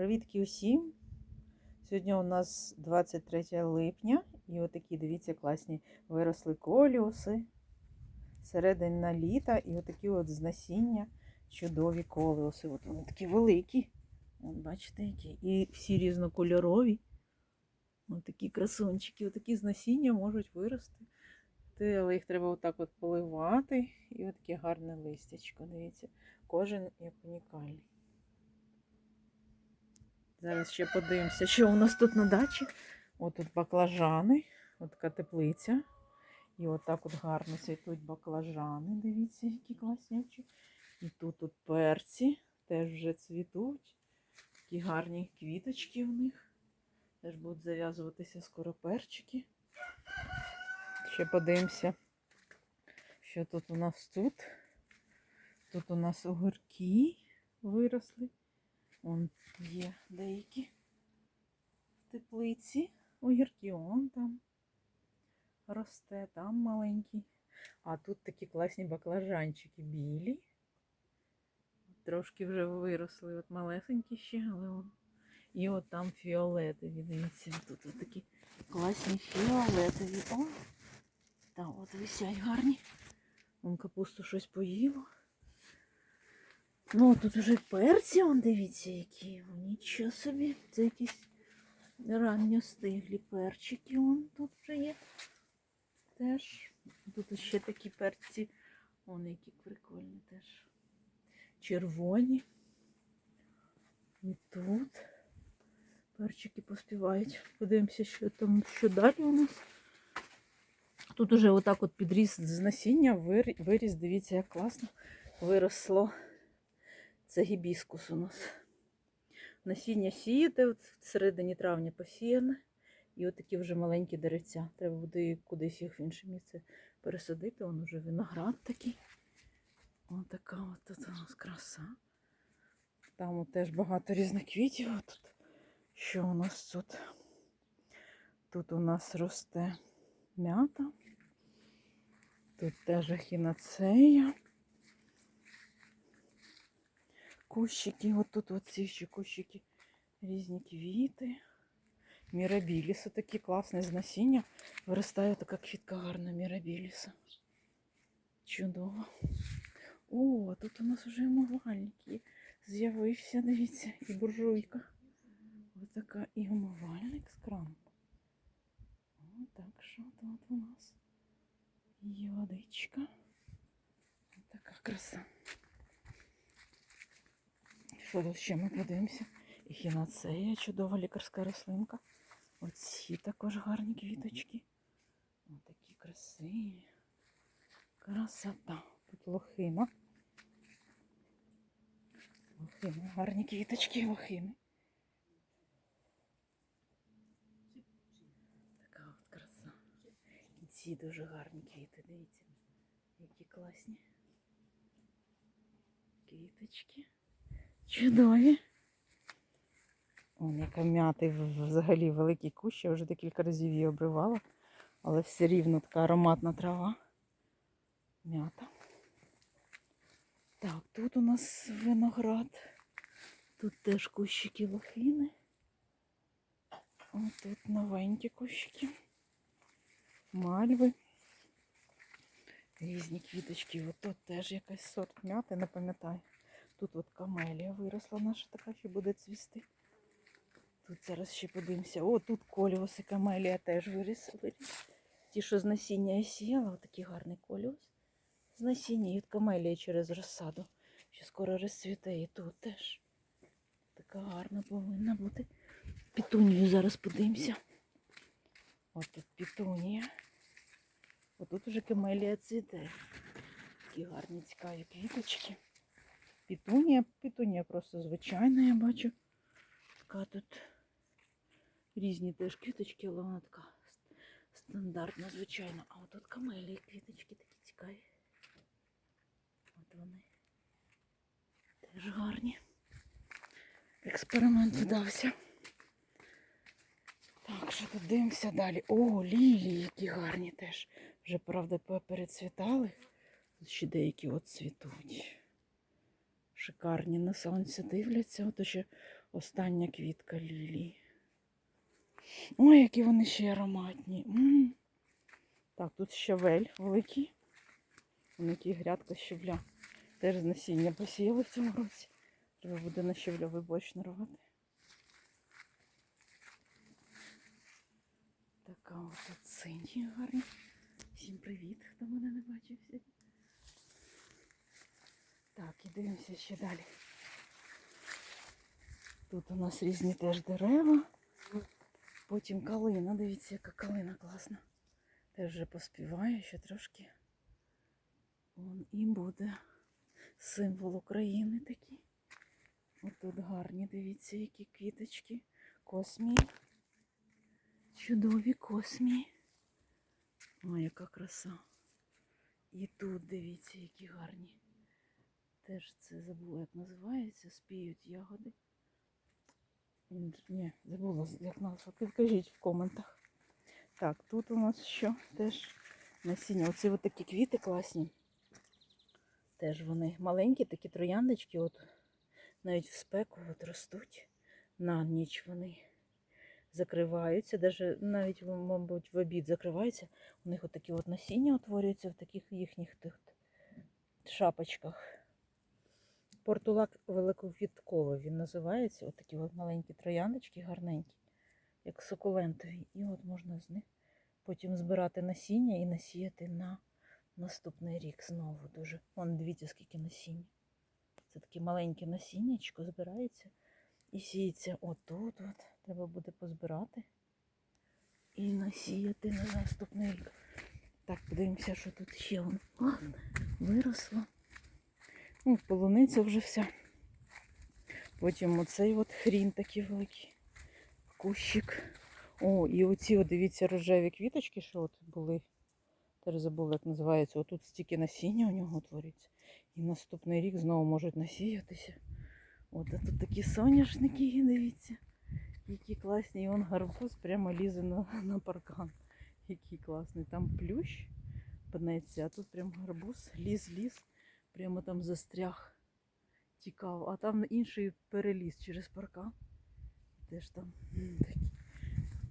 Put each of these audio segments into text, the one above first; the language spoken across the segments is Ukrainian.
Привітки усім! Сьогодні у нас 23 липня, і отакі, дивіться, класні виросли коліуси середина літа, і отакі от з насіння чудові коліуси. От вони такі великі. От бачите, які. І всі різнокольорові. Ось такі красунчики, отакі з насіння можуть вирости. Але їх треба отак от поливати. І отаке гарне листячко. Дивіться, кожен як унікальний. Зараз ще подивимося, що у нас тут на дачі. От тут баклажани, от така теплиця. І отак от гарно цвітуть баклажани. Дивіться, які класнячі. І тут тут перці теж вже цвітуть. Такі гарні квіточки у них. Теж будуть зав'язуватися скоро перчики. Ще подивимося, що тут у нас тут. Тут у нас огірки виросли. Вон є деякі теплиці. Огірки он там росте, там маленький. А тут такі класні баклажанчики білі. Трошки вже виросли, от малесенькі ще, але он. І от там фіолетові, дивіться, тут от такі класні фіолетові. О! Там от висять гарні. Вон капусту щось поїло. Ну, тут вже перці, он дивіться, які. О, Нічого собі. Це якісь ранньо стиглі перчики. Он тут вже є. Теж. Тут ще такі перці. Вон які прикольні теж. Червоні. І тут. Перчики поспівають. Подивимося, що там, що далі у нас. Тут уже отак от підріс з насіння, виріс, дивіться, як класно виросло. Це гібіскус у нас. Насіння сіяти, в середині травня посіяне. І от такі вже маленькі деревця. Треба буде кудись їх в інше місце пересадити. Вон уже виноград такий. Ось така от тут у нас краса. Там от теж багато різних квітів. Тут. Що у нас тут? Тут у нас росте м'ята. Тут теж ехінацея. Кущики, от тут оці ще кущики, різні квіти. Мірабіліси такі класні з насіння. Виростає така квітка гарна мірабіліса. Чудово. О, тут у нас вже умивальник. З'явився, дивіться, і буржуйка. Ось така і умивальник з краном. О, так що тут у нас є водичка. Така краса. Що ще ми подивимося? Ехінацея, чудова лікарська рослинка. Оці також гарні квіточки. Ось такі красиві. Красота. Тут лохина. Лохина, гарні квіточки, лохини. Така от краса. І ці дуже гарні квіти, дивіться. Які класні. Квіточки. Чудові. Вон яка м'ята взагалі великий кущ. Я вже декілька разів її обривала, але все рівно така ароматна трава. М'ята. Так, тут у нас виноград. Тут теж кущики лохини. Ось тут новенькі кущики. Мальви. Різні квіточки. Ось тут теж якась сорт м'яти, не пам'ятаю. Тут от камелія виросла наша така, що буде цвісти. Тут зараз ще подивимося. О, тут коліус і камелія теж виріс. виріс. Ті, що з насіння я сіяла, отакий гарний коліус. З насіння і от камелія через розсаду. Що скоро розцвіте і тут теж. Така гарна повинна бути. Пітунію зараз подивимося. От тут пітунія. Отут уже камелія цвіте. Такі гарні цікаві квіточки. Пітунія, пітунія просто звичайна, я бачу. Така тут різні теж квіточки, але вона така стандартна, звичайна. А от тут камелії квіточки такі цікаві. От вони теж гарні. Експеримент вдався. Так, що тут дивимося далі. О, лілії, які гарні теж. Вже, правда, перецвітали. Тут ще деякі от цвітуть. Шикарні на сонці дивляться. От ще Остання квітка лілії. Ой, які вони ще ароматні. М. Так, тут щавель великий. Вон який грядка щавля. Теж з насіння посіяли в цьому році. Треба буде на щавльовий борщ нарвати. Така от сині гарні. Всім привіт, хто мене не бачив сьогодні. Так, і дивимося ще далі. Тут у нас різні теж дерева. Потім калина. Дивіться, яка калина класна. Теж вже поспіває ще трошки. Вон і буде символ України такий. Отут гарні, дивіться, які квіточки. Космії. Чудові космії. Ой, яка краса. І тут дивіться, які гарні. Теж це забула, як називається. Спіють ягоди. Ні, забула, як назва. Підкажіть в коментах. Так, тут у нас що? Теж насіння. Оці от такі квіти класні. Теж вони маленькі, такі трояндочки, от навіть в спеку от ростуть. На ніч вони закриваються, даже навіть, мабуть, в обід закриваються. У них от такі от насіння утворюються в таких їхніх тут шапочках. Портулак великоквітковий він називається. От такі от маленькі трояндочки, гарненькі, як сукулентові. І от можна з них потім збирати насіння і насіяти на наступний рік знову дуже. Вон дивіться, скільки насіння. Це таке маленьке насіннячко збирається і сіється отут. От. Треба буде позбирати і насіяти на наступний рік. Так, подивимося, що тут ще воно виросло. Ну, полуниця вже вся. Потім оцей от хрін такий великий. Кущик. О, і оці, от, дивіться, рожеві квіточки, що от були. Теж забула, як називається. Отут стільки насіння у нього твориться. І наступний рік знову можуть насіятися. От а тут такі соняшники, дивіться. Які класні. І он гарбуз прямо лізе на, на паркан. Який класний. Там плющ пнеться, а тут прям гарбуз, ліз-ліз, прямо там застряг, тікав, а там інший переліз через паркан. Теж там такі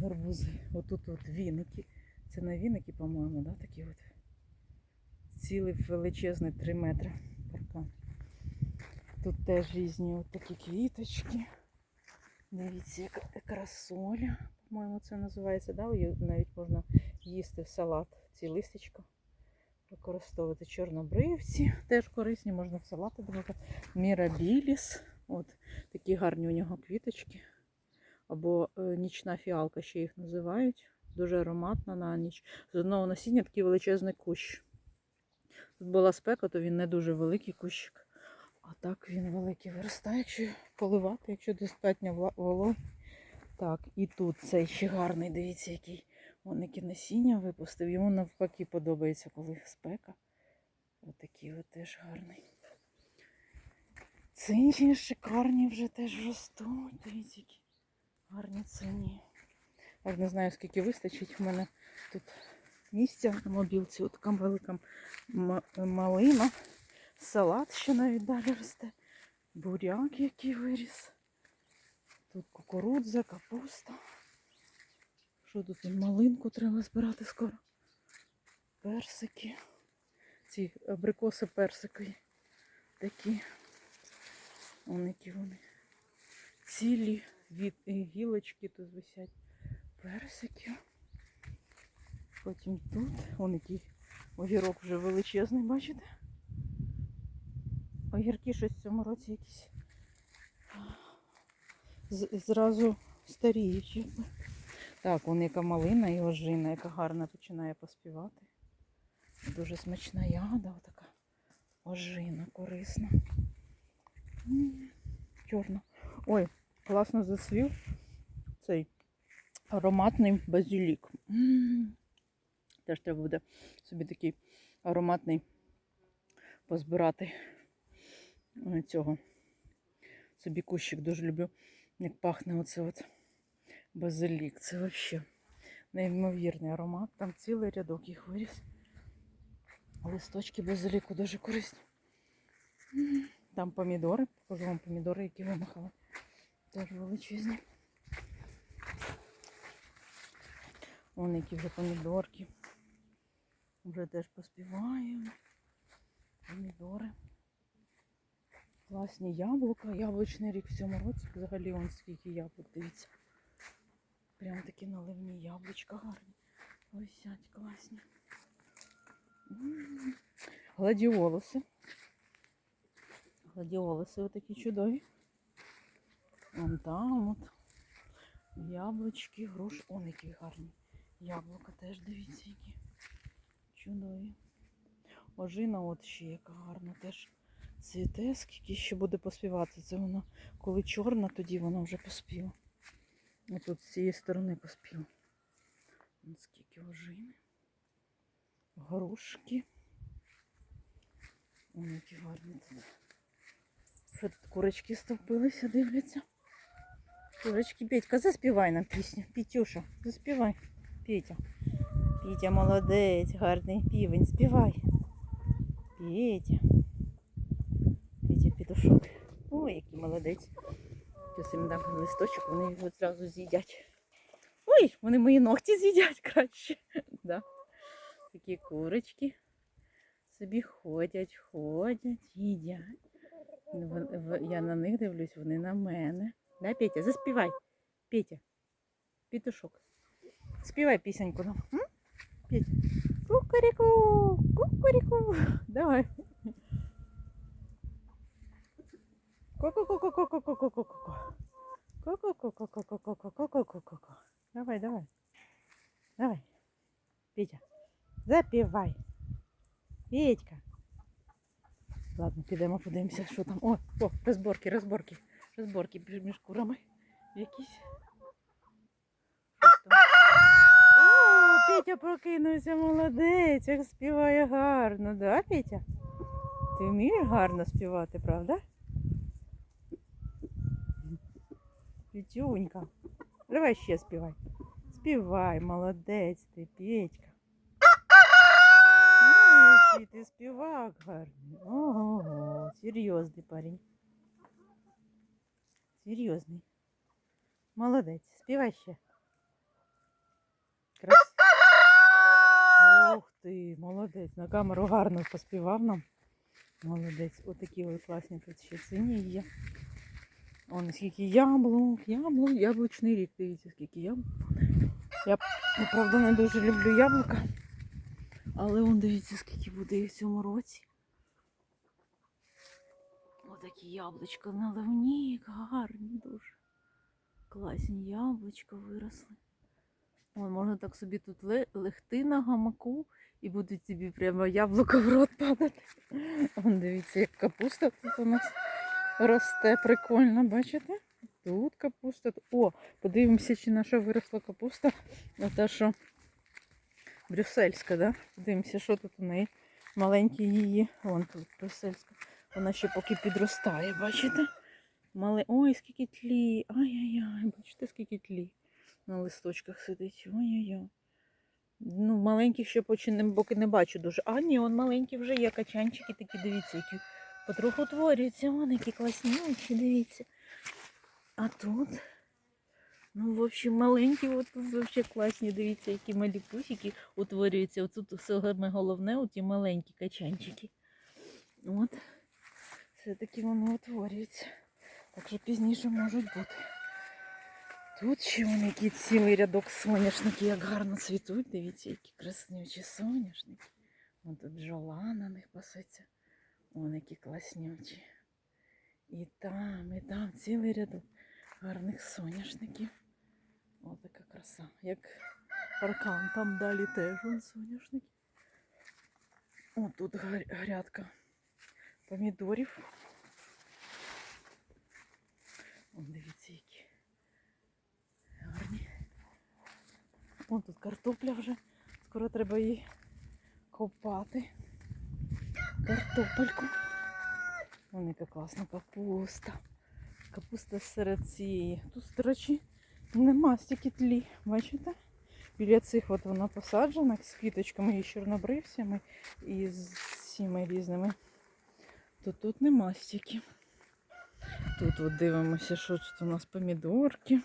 гарбузи. Отут от віники. Це на віники, по-моєму, да, такі от. Цілий величезний 3 метри паркан. Тут теж різні от такі квіточки. Дивіться, яка красоля. По-моєму, це називається, да? Навіть можна їсти в салат. Ці листячка. Використовувати чорнобривці. Теж корисні, можна в салати додати. Мірабіліс. От такі гарні у нього квіточки. Або е, нічна фіалка, ще їх називають. Дуже ароматна на ніч. З одного насіння такий величезний кущ. Тут була спека, то він не дуже великий кущик. А так він великий виростає, якщо поливати, якщо достатньо вологи. Так, і тут цей ще гарний, дивіться, який он яке насіння випустив. Йому навпаки подобається, коли спека. Отакий от теж гарний. Цині шикарні вже теж ростуть. Дивіться, які гарні цині. Аж не знаю, скільки вистачить. У мене тут місця на мобілці. От така велика малина. Салат ще навіть далі росте. Буряк, який виріс. Тут кукурудза, капуста. Що тут? Малинку треба збирати скоро. Персики. Ці абрикоси персикові. Такі. Вон які вони. Цілі від гілочки тут висять. Персики. Потім тут. Вон який огірок вже величезний, бачите? Огірки щось в цьому році якісь зразу старіють. Так, вон яка малина і ожина, яка гарна починає поспівати. Дуже смачна ягода, отака ожина корисна. Чорна. Ой, класно зацвів цей ароматний базилік. Теж треба буде собі такий ароматний позбирати цього. Собі кущик дуже люблю, як пахне оце от базилік. Це взагалі неймовірний аромат. Там цілий рядок їх виріс. Листочки базиліку дуже корисні. Там помідори, покажу вам помідори, які вимахали. Теж величезні. Вон які вже помідорки. Вже теж поспіваємо. Помідори. Класні яблука. Яблучний рік в цьому році. Взагалі вон скільки яблук, дивіться. Прям такі наливні яблучка гарні. Висять класні. М. Гладіолуси. Гладіолуси отакі чудові. Вон там от. Яблучки, груш. Он які гарні. Яблука теж дивіться, які чудові. Ожина от ще яка гарна теж цвіте, скільки ще буде поспівати. Це вона, коли чорна, тоді вона вже поспіла. А тут з цієї сторони поспіла. Вон скільки ожини. Грушки. Вон які гарні тут. Що тут курочки стовпилися, дивляться. Курочки, Петька, заспівай нам пісню. Пітюша, заспівай. Петя. Петя молодець, гарний півень, співай. Петя. Петя петушок. Ой, який молодець. Зараз їм дам листочок, вони його одразу з'їдять. Ой, вони мої ногті з'їдять краще. Да. Такі курочки собі ходять, ходять, їдять. В- Я на них дивлюсь, вони на мене. Да, Петя, заспівай. Петя. Петушок. Співай пісеньку нам. М? Петя. Кукаріку, кукаріку. Давай. Ку-ку-ку-ку-ку-ку-ку-ку-ку. Ку-ку-ку-ку-ку-ку-ку-ку-ку-ку. Давай, давай. Давай. Петя. Запівай. Петька. Ладно, підемо подивимося, що там. О, о, розборки, розборки. Розборки між курами. Якісь. О, Петя прокинувся, молодець, як співає гарно, да, Петя? Ти вмієш гарно співати, правда? Петюнька. Давай ще співай. Співай, молодець ти, Петька. Ой, ти співак гарний. Ого, серйозний парень. Серйозний. Молодець. Співай ще. Ух ти, молодець. На камеру гарно поспівав нам. Молодець. Отакі ось класні тут ще сині є. Он скільки яблук, яблук, яблучний рік. Дивіться, скільки яблук. Я, правда, не дуже люблю яблука. Але он дивіться, скільки буде в цьому році. Отакі яблучка наливні, гарні дуже. Класні яблучка виросли. Вон, можна так собі тут легти на гамаку і будуть тобі прямо яблуко в рот падати. Вон дивіться, як капуста тут у нас росте. Прикольно, бачите? Тут капуста. О, подивимося, чи наша виросла капуста. Ота, що брюссельська, да? Подивимося, що тут у неї. Маленькі її. Вон тут брюссельська. Вона ще поки підростає, бачите? Мале... Ой, скільки тлі. Ай-яй-яй, бачите, скільки тлі на листочках сидить. Ой-ой-ой. Ну, маленьких ще поки не бачу дуже. А, ні, он маленькі вже є качанчики такі, дивіться, які потроху утворюються. Вон які класнючі, дивіться. А тут, ну, в общем, маленькі, от тут вообще класні, дивіться, які малі пусики утворюються. Отут саме головне, оті маленькі качанчики. От. Все-таки вони утворюються. Так що пізніше можуть бути. Тут ще вони який цілий рядок соняшників, як гарно цвітуть. Дивіться, які краснючі соняшники. Вон тут бджола на них пасеться. Вон які класнючі. І там, і там цілий рядок гарних соняшників. Ось така краса. Як паркан, там далі теж вон соняшники. О, тут грядка помідорів. Вон дивіться, які гарні. Вон тут картопля вже. Скоро треба її копати. Картопельку. Вон яка класна капуста. Капуста серед цієї. Тут, до речі, нема стільки тлі. Бачите? Біля цих от вона посаджена з квіточками і чорнобривцями і з цими різними. То тут нема стільки. Тут от дивимося, що тут у нас помідорки.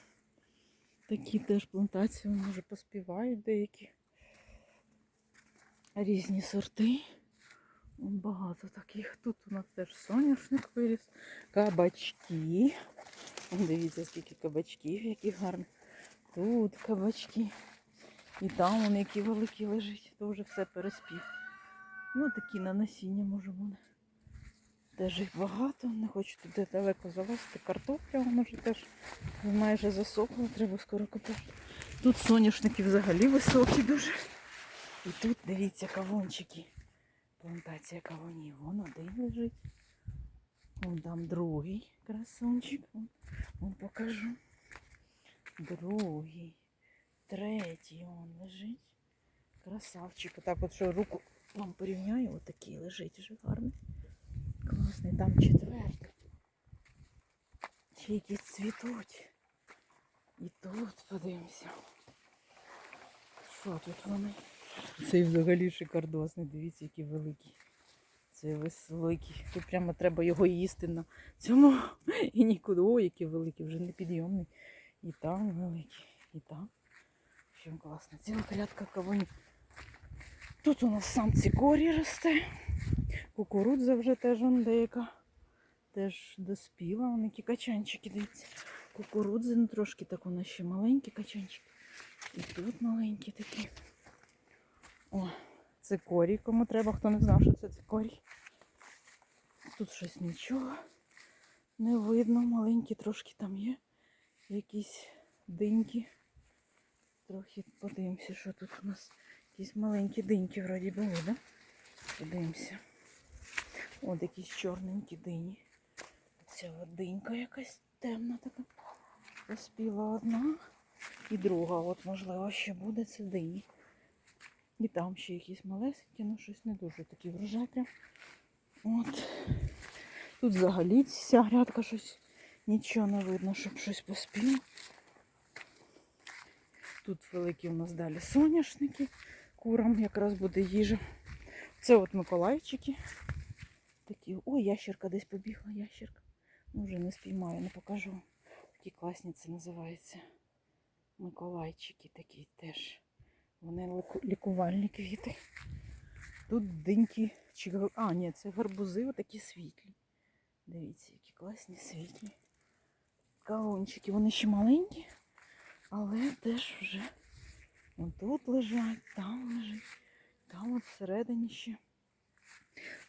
Такі теж плантації, може поспівають деякі. Різні сорти. Багато таких. Тут у нас теж соняшник виріс. Кабачки. Дивіться, скільки кабачків, які гарні. Тут кабачки. І там вони які великі лежать. То вже все переспів. Ну, такі на насіння може буде. Теж їх багато, не хочу туди далеко залазити. Картопля вже теж майже засохла, треба скоро копати. Тут соняшники взагалі високі дуже. І тут дивіться кавунчики. Плантація кавунів. Вон один лежить. Вон там другий красунчик. Вон, вон покажу. Другий. Третій он лежить. Красавчик. Отак от що руку вам порівняю, отакий лежить вже гарний. Класний, там четвертий. Ще якісь цвітуть. І тут подивимося. Що тут вони? Цей взагалі шикардосний, дивіться, який великий. Це великий. Тут прямо треба його їсти на цьому і нікуди. Ой, який великий, вже непідйомний. І там великий, і там. В класно. Ціла клятка кавунів. Тут у нас сам цикорій росте. Кукурудза вже теж он деяка. Теж доспіла. Вон які качанчики, дивіться. Кукурудзи, ну трошки так у нас ще маленькі качанчики. І тут маленькі такі. О, цикорій, кому треба, хто не знав, що це цикорій. Тут щось нічого не видно. Маленькі трошки там є. Якісь диньки. Трохи подивимося, що тут у нас. Якісь маленькі диньки вроді були, да? Подивимося. От якісь чорненькі дині. Ця динька якась темна така. Поспіла одна. І друга, от можливо, ще буде це дині. І там ще якісь малесенькі, ну щось не дуже такі врожай. От. Тут взагалі ця грядка щось нічого не видно, щоб щось поспіло. Тут великі у нас далі соняшники. Курам якраз буде їжа. Це от Миколайчики. Такі. Ой, ящерка десь побігла, ящерка. Ну, вже не спіймаю, не покажу. Такі класні це називається. Миколайчики такі теж. Вони лікувальні квіти. Тут диньки. Чи... А, ні, це гарбузи отакі світлі. Дивіться, які класні світлі. Кавунчики, вони ще маленькі, але теж вже Вон тут лежать, там лежить, там от всередині ще.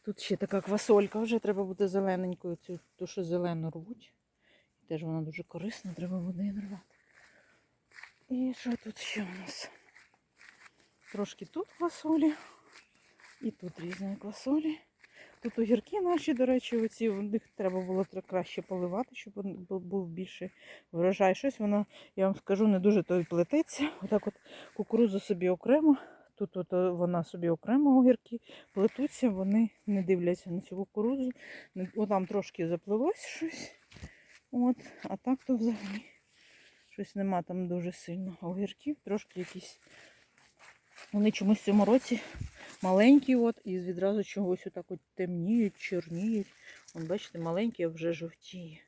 Тут ще така квасолька, вже треба буде зелененькою, цю ту, що зелену рвуть. Теж вона дуже корисна, треба буде її рвати. І що тут ще у нас? Трошки тут квасолі. І тут різні квасолі. Тут огірки наші, до речі, оці, них треба було краще поливати, щоб був більший врожай. Щось воно, я вам скажу, не дуже то й плететься. Отак от кукурудза собі окремо. Тут от е, вона собі окремо огірки плетуться, вони не дивляться на цю кукурудзу. Отам трошки заплелось щось. От, а так то взагалі щось нема там дуже сильно огірків, трошки якісь. Вони чомусь в цьому році маленькі, от, і відразу чогось отак от темніють, чорніють. Вон, бачите, маленькі, а вже жовтіє.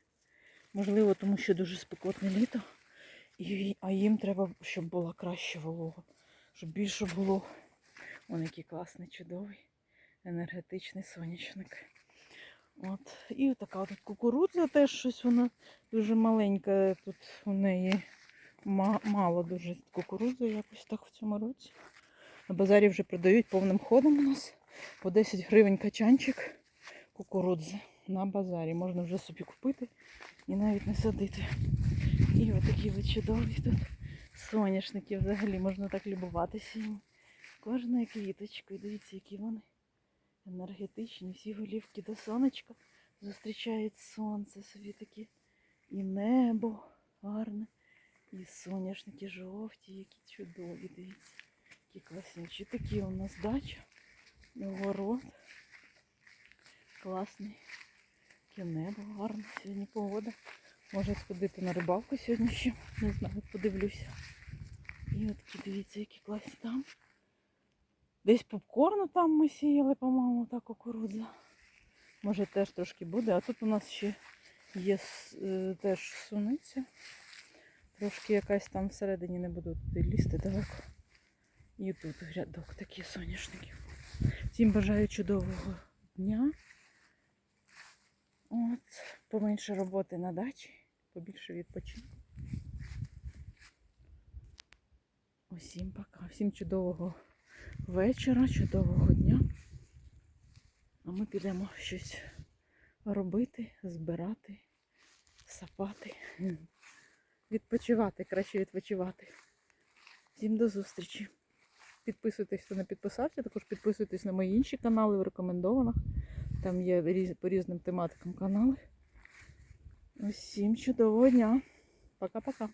Можливо, тому що дуже спекотне літо, і, а їм треба, щоб була краща волога, щоб більше було. Вон який класний, чудовий, енергетичний сонячник. От. І така тут кукурудза теж щось вона дуже маленька. Тут у неї мало дуже кукурудзи якось так в цьому році. На базарі вже продають повним ходом у нас по 10 гривень качанчик кукурудзи на базарі. Можна вже собі купити і навіть не садити. І отакі от чудові тут соняшники взагалі можна так любуватися. їм. Кожною квіточкою. Дивіться, які вони енергетичні. Всі голівки до сонечка зустрічають сонце собі такі. І небо гарне, і соняшники жовті, які чудові, дивіться. Які класнючі. Такі у нас дача, город. Класний. Таке небо гарне. Сьогодні погода. Може сходити на рибалку сьогодні ще. Не знаю, подивлюся. І от такі, дивіться, які класні там. Десь попкорну там ми сіяли, по-моєму, та кукурудза. Може теж трошки буде. А тут у нас ще Є е, теж суниця. Трошки якась там всередині не буду туди лізти далеко. І тут рядок таких соняшників. Всім бажаю чудового дня. От, поменше роботи на дачі, побільше відпочинку. Усім пока. Всім чудового вечора, чудового дня. А ми підемо щось робити, збирати, сапати, відпочивати, краще відпочивати. Всім до зустрічі. Підписуйтесь, хто не підписався, також підписуйтесь на мої інші канали в рекомендованих. Там є по різним тематикам канали. Усім чудового дня. Пока-пока.